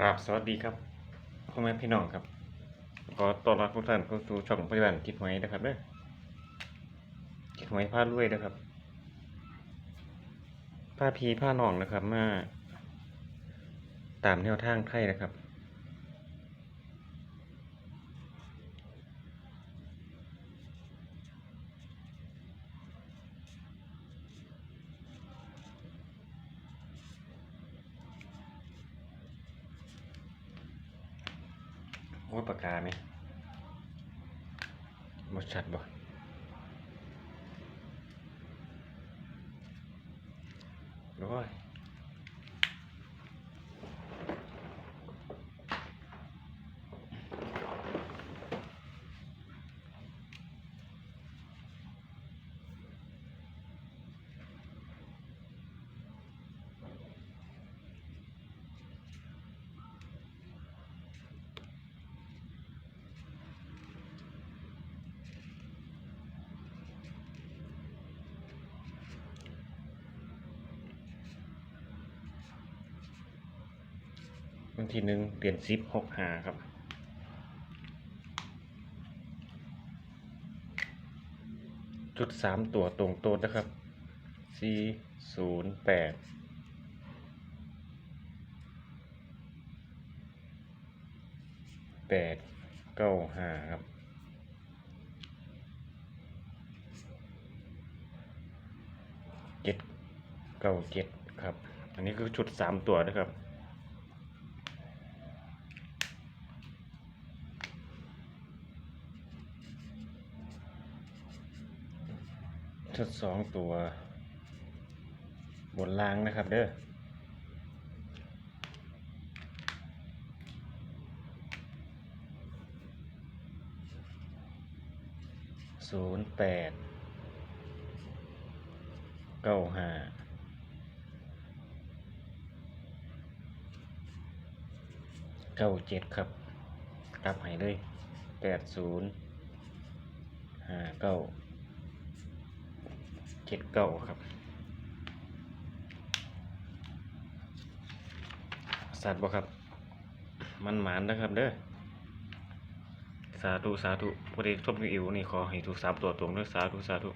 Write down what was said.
ครับสวัสดีครับพ่อแม่พี่น้องครับขอต้อนรับทุกท่านเข้าสู่ช่องปฏิบัติคิดหวยนะครับเด้อคิดหวยพลาดรวยนะครับผ้าพีผ้าหนองนะครับมาตามแนวทางไทยนะครับ โอ้ยปากกาไหมบชัดบ่โอ้ย วันที่หนึ่งเดือนสิบหกหาครับจุดสามตัวตรงต๊ดนะครับสี่ศูนย์แปดแปดเก้าห้าครับเจ็ดเก้าเจ็ดครับ อันนี้คือชุดสามตัวนะครับ ชุดสองตัว บนล่างนะครับเด้อศูนย์แปดเก้าห้าเก้าเจ็ดครับกลับให้เลยแปดศูนย์ห้าเก้า เจ็ดเก้าครับสัตว์บ่ครับ มันหมานนะครับเด้อสาธุสาธุพอดีทบกิวนี่ขอให้ถูกสามตัวตรงด้อสาธุสาธุ